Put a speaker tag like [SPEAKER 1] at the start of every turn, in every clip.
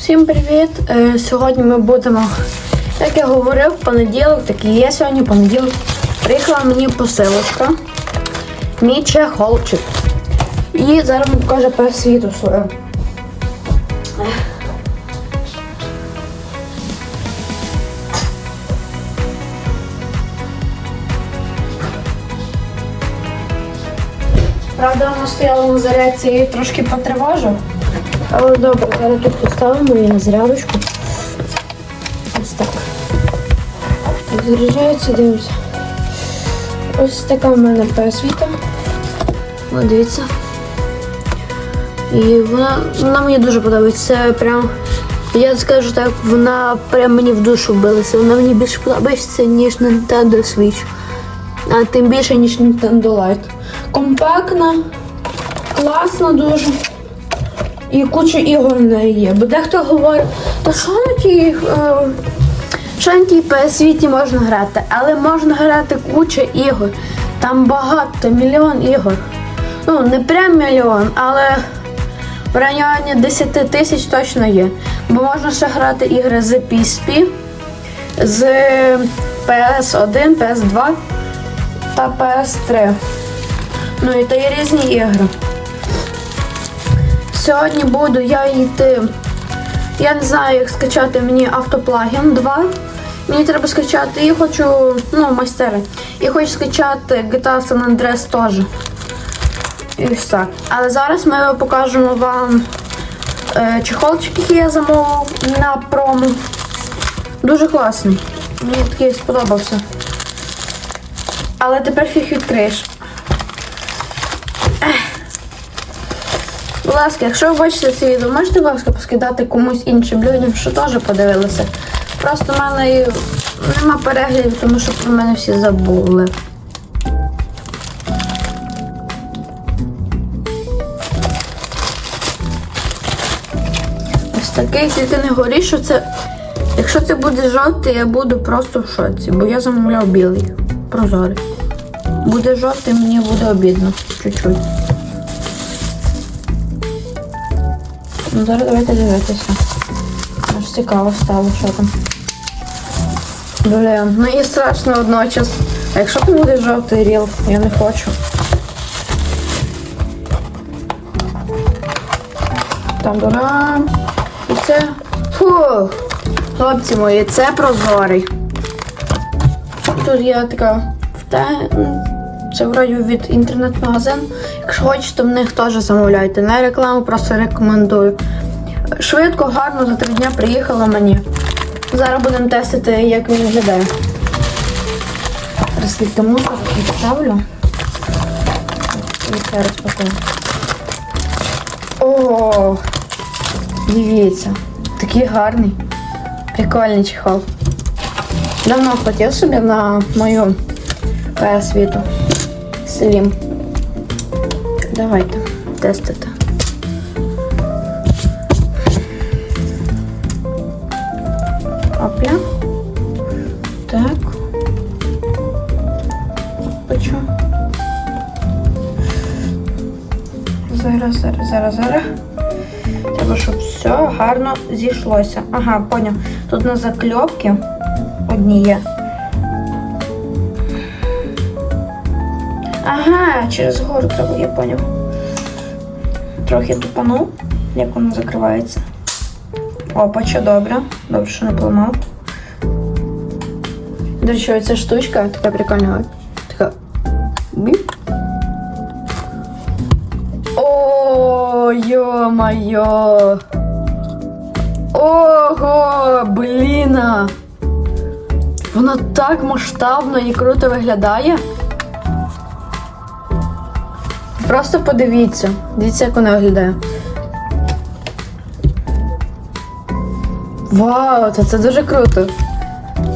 [SPEAKER 1] Всім привіт! Е, Сьогодні ми будемо, як я говорив, понеділок, так і є сьогодні понеділок. Приїхала мені посилочка. Мій чехолчик. І зараз вам покаже по світу своє. Правда, вона стояла на зарядці і трошки потривожив. Але добре, зараз тут поставимо її на зарядочку. Ось так. Заряджається, дивимося. Ось така в мене PS О, дивіться. І вона, вона мені дуже подобається. Це прям, я скажу так, вона прям мені в душу вбилася. Вона мені більше подобається, ніж Nintendo Switch. А тим більше, ніж Nintendo Lite. Компактна, класна дуже. І куча ігор в неї є. Бо дехто говорить, та що на тій, е, що на тій світі можна грати? Але можна грати куча ігор. Там багато, мільйон ігор. Ну, не прям мільйон, але в районі 10 тисяч точно є. Бо можна ще грати ігри з PSP, з PS1, PS2 та PS3. Ну і то є різні ігри. Сьогодні буду я йти. Я не знаю, як скачати мені автоплагін 2. Мені треба скачати і хочу, ну, майстери. І хочу скачати GTA San Andreas теж. І так. Але зараз ми покажемо вам е, чехолчик, який я замовив на промо. Дуже класний. Мені такий сподобався. Але тепер їх відкриєш. Ласка, якщо ви бачите це відео, можете, будь ласка, поскидати комусь іншим людям, що теж подивилися. Просто в мене нема переглядів, тому що про мене всі забули. Ось такий тільки не горі, що це. Якщо це буде жовтий, я буду просто в шоці, бо я замовляв білий. Прозорий. Буде жовтий, мені буде обідно. Чуть-чуть. Ну, зараз давайте дивитися. Аж цікаво стало, що там. Блін, ну і страшно одночас. А якщо там буде жовтий ріл, я не хочу. Там дурам. І це. Фу! Хлопці мої, це прозорий. Тут є така. Це вроді від інтернет-магазин. Якщо хочете, в них теж замовляйте. Не рекламу, просто рекомендую. Швидко, гарно, за три дня приїхало мені. Зараз будемо тестити, як він виглядає. Розкільки мусор відставлю. І це розпакую. О, дивіться, такий гарний. Прикольний чехол. Давно хотів собі на мою світу. Слім. Давайте тестити. Опля. Так. Опачу. Зараз, зараз, зараз, зараз. Треба, щоб все гарно зійшлося. Ага, поняв. Тут на закльопки одні є. Ага, через гору треба, я поняв. Трохи тупанув, як воно закривається. Опа, що добре. Добре, що не поламав. До речі, оця штучка така прикольна. Така. Біп. О, йо-моє. Ого, бліна. Вона так масштабно і круто виглядає. Просто подивіться. Дивіться, як вона виглядає. Вау, це, це дуже круто.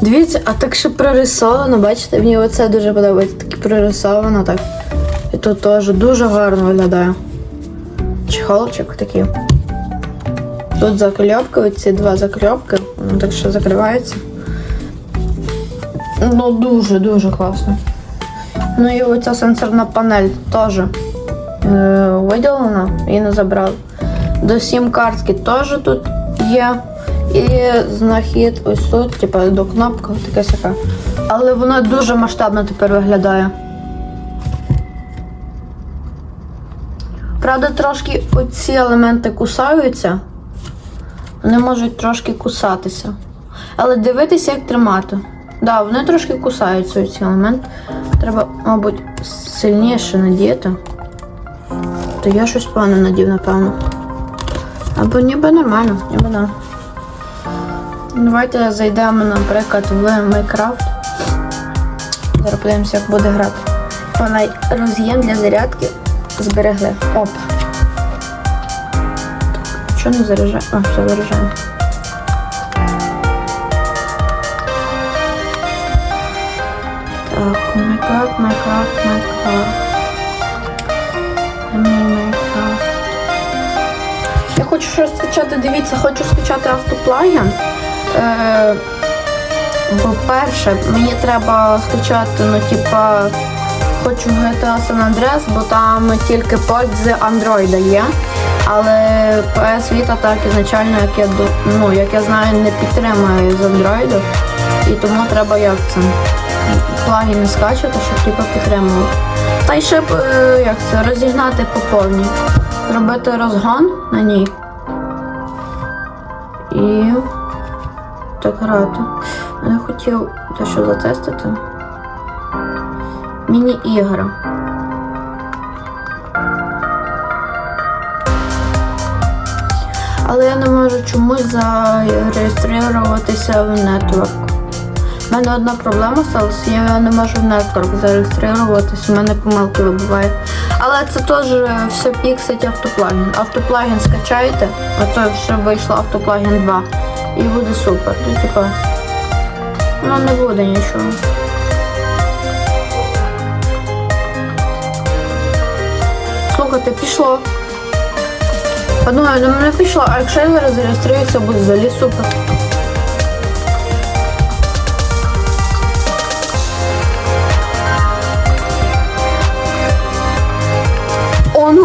[SPEAKER 1] Дивіться, а так ще прорисовано, бачите, мені оце дуже подобається. Таке прорисовано так. І тут теж дуже гарно виглядає. Чехолчик такий. Тут закльопки, оці два закльопки, воно так що закривається. Ну, дуже-дуже класно. Ну і оця сенсорна панель теж е, виділена і не забрав. До сім картки теж тут є. І знахід ось тут, типу, до кнопка, таке сяке. Але вона дуже масштабно тепер виглядає. Правда, трошки оці елементи кусаються. Вони можуть трошки кусатися. Але дивитися, як тримати. Так, да, вони трошки кусаються ці елементи. Треба, мабуть, сильніше надіяти. То я щось погано надів, напевно. Або ніби нормально, ніби да. Давайте зайдемо, наприклад, в Майнкрафт. Зараз подивимося, як буде грати. Вона роз'єм для зарядки зберегли. Оп. Що не заряджає? А, все заряджаємо. Так, Майнкрафт, Майнкрафт, Майнкрафт. Я хочу щось скачати, дивіться, хочу скачати автоплагін. Е, по-перше, мені треба скачати, ну, типа, хочу GTA San Andreas, бо там тільки порт з Android є. Але PS Vita так ізначально, як я ну, як я знаю, не підтримує з Android. І тому треба як це плагіни скачати, щоб типу підтримував. Та й ще е, як це, розігнати по повній. Робити розгон на ній. І так грати. Я хотів дещо затестити. Міні-ігри. Але я не можу чомусь зареєструватися в нетворк. У мене одна проблема сталася, я не можу в нетворк зареєструватися, у мене помилки вибувають. Але це теж все піксить автоплагін. Автоплагін скачаєте, а то вже вийшло автоплагін 2. І буде супер. Ну, типа, ну не буде нічого. Слухайте, пішло. Подумаю, до мене пішло, а якщо я зареєструюся, буде взагалі супер.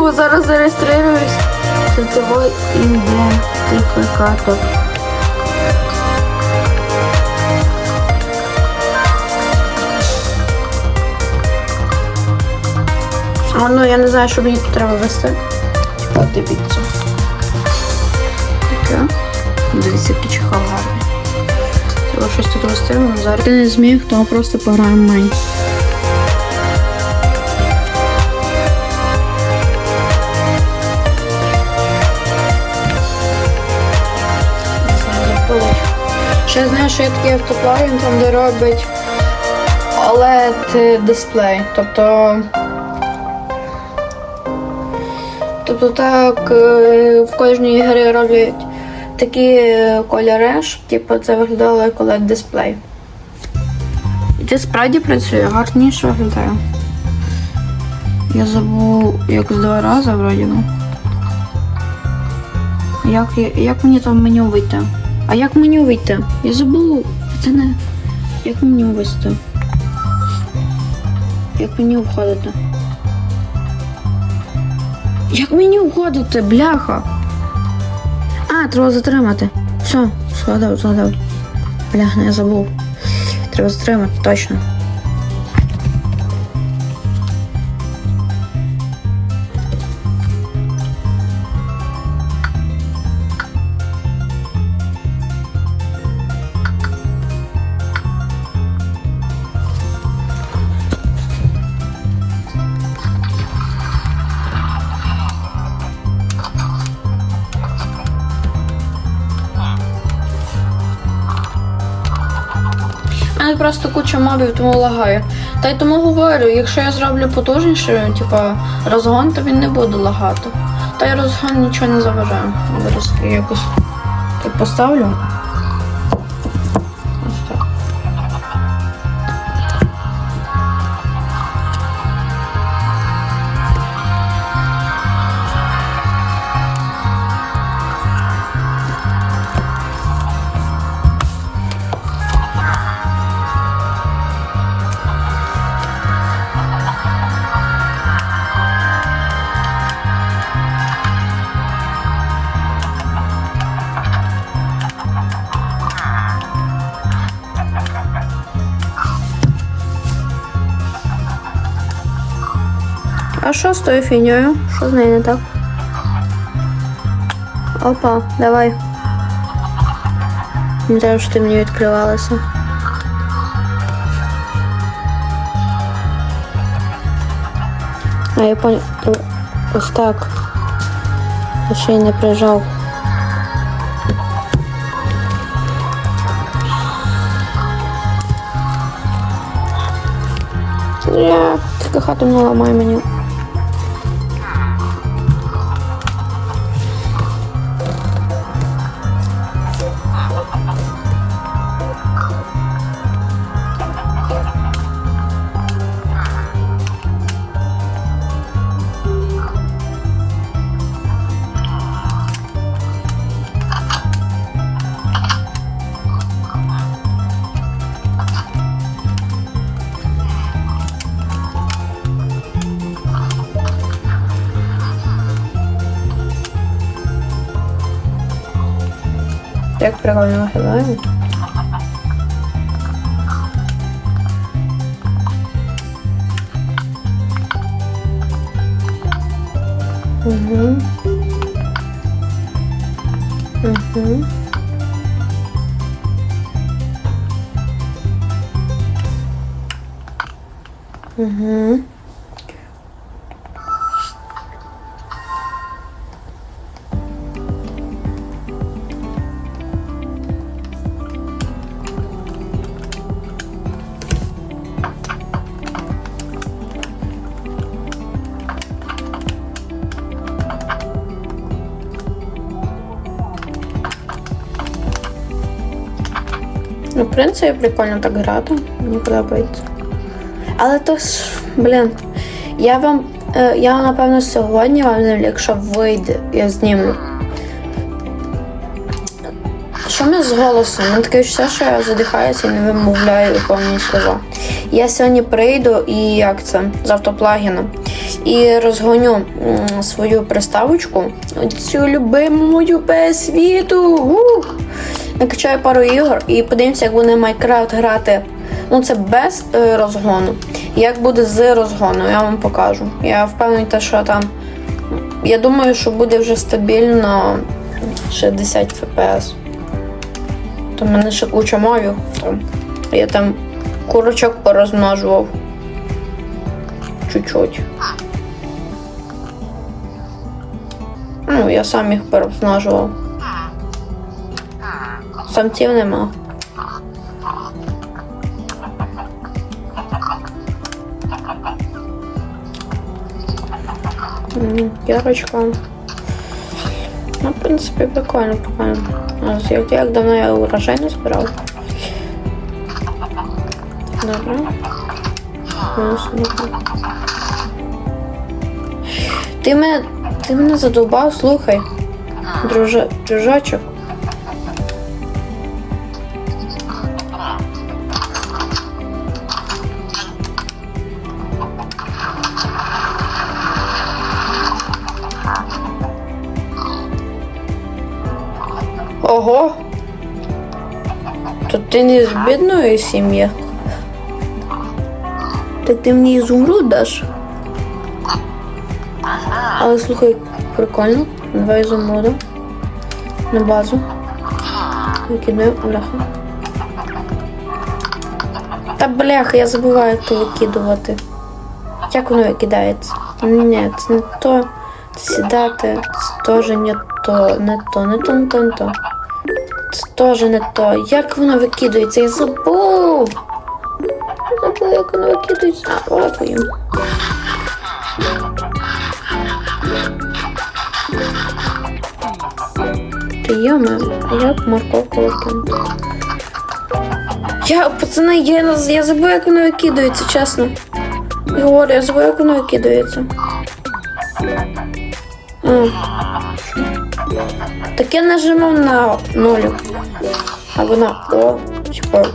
[SPEAKER 1] О, ну зараз зареєструюсь. Сетовий ідентифікатор. А, ну я не знаю, що мені тут треба ввести. От дивіться. Таке. Дивіться, який чехол гарний. Треба щось тут ввести, але зараз. Ти не зміг, то просто пограємо в Ще знаю, що є такий автоплагін, там де робить OLED дисплей. Тобто. Тобто так е, в кожній грі роблять такі е, кольори, щоб типу, це виглядало як OLED дисплей. І це справді працює, гарніше виглядає. Я забув як з два рази вроді. ну. Як, як мені там меню вийти? А як мені вийти? Я забув. Це не. Як мені вийти? Як мені входити? Як мені входити, бляха? А, треба затримати. Все, згадав, згадав. Бляха, я забув. Треба затримати, точно. Мене просто куча мобів, тому лагає. Та й тому говорю, якщо я зроблю потужніше, типа розгон, то він не буде лагати. Та й розгон нічого не заважає. Зараз якось так поставлю. що з тою фігньою? Що з нею не так? Опа, давай. Не знаю, що ти мені відкривалася. А я понял. Ось так. Я ще й не прижав. Я тільки хату не ламай мені. Як прикольно виглядає. Угу. Угу. Угу. Ну, в принципі, прикольно так грати. Мені подобається. Але то ж, блін, я вам. е, Я напевно сьогодні вам якщо вийде, я знімлю. Що ми з голосом? Мене таке все, що я задихаюся і не вимовляю повні слова. Я сьогодні прийду і як це з автоплагіном і розгоню свою приставочку, цю любиму без світу. Накачаю пару ігор і подивимося, як буде Майнкрафт грати. Ну, це без е, розгону. Як буде з розгону, я вам покажу. Я впевнений, те, що там. Я думаю, що буде вже стабільно 60 FPS. То мене ще куча мовів. Я там курочок порозмножував. Чуть-чуть. Ну, я сам їх порозмножував. Самців нема. Ярочка. Ну, в принципі, прикольно, прикольно. А Як, давно я урожай не збирав. Добре. Ти мене, ти мене задовбав, слухай. Дружа, дружочок. Ого. То ти не з бідної сім'ї. Так ти мені ізумруд даш? Але слухай, прикольно. Два ізумруда. На базу. Викидаю, бляха. Та бляха, я забуваю, то викидувати. Як воно викидається? Ні, це не то. Це сідати. Це теж не то, не то, не то, не то, не то. Теж не то. Як воно викидується? Я забув. Забув, як воно викидується. Лапою. Ти йоме, а як морковку викинути? Я, пацани, я, я забув, як воно викидується, чесно. Говорю, я забув, як воно викидується. А. Так я нажимав на нулю. Або на О, типа.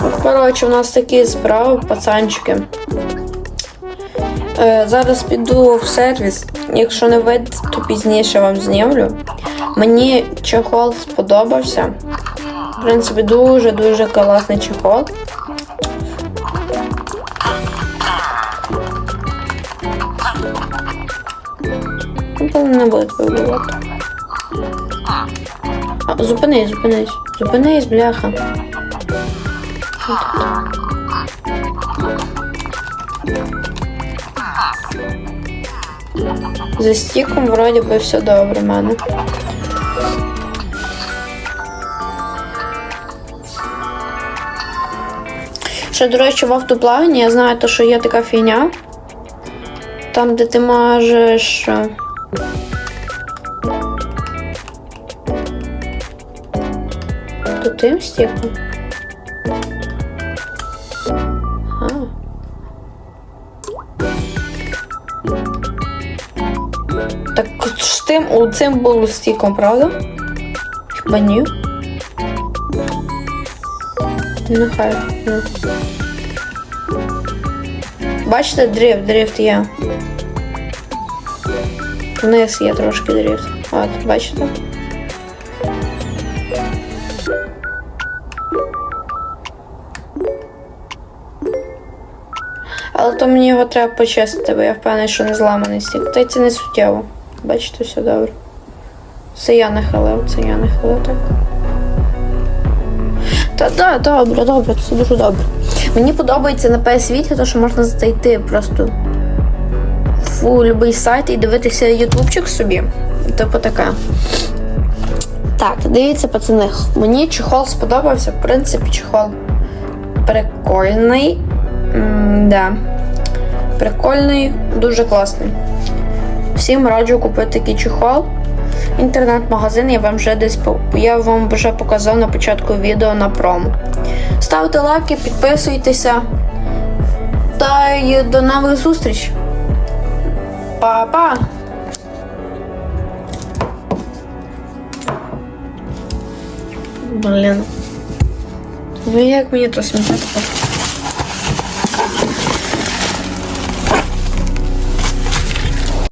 [SPEAKER 1] От, коротше, у нас такі справи, пацанчики. Е, зараз піду в сервіс. Якщо не вийде, то пізніше вам знімлю. Мені чехол сподобався. В принципі, дуже-дуже класний чехол. Не тебе. А, зупинись, зупинись. Зупинись, бляха. За стіком вроді би все добре в мене. Ще, до речі, в автоплаванні я знаю, то, що є така фігня. Там, де ти можеш. Тим стіком. А. Так ж тим у цим було стіком, правда? Хіба ні? Нехай. Ну. Бачите, дрифт, дрифт є. Вниз є трошки дрифт. От, бачите? Але то мені його треба почистити, бо я впевнений, що не зламаний стік. Та й це не суттєво. Бачите, все добре. Це я нахилив, це я нахилив так. Та да, добре, добре, це дуже добре. Мені подобається на PS Vita, то що можна зайти просто в будь-який сайт і дивитися ютубчик собі. Типу таке. Так, дивіться, пацани, мені чехол сподобався. В принципі, чехол прикольний. Да. Прикольний, дуже класний. Всім раджу купити такий чехол. Інтернет-магазин я вам вже десь я вам вже показав на початку відео на промо. Ставте лайки, підписуйтеся. Та й до нових зустріч. Па-па! Блін. Ну як мені то тепер?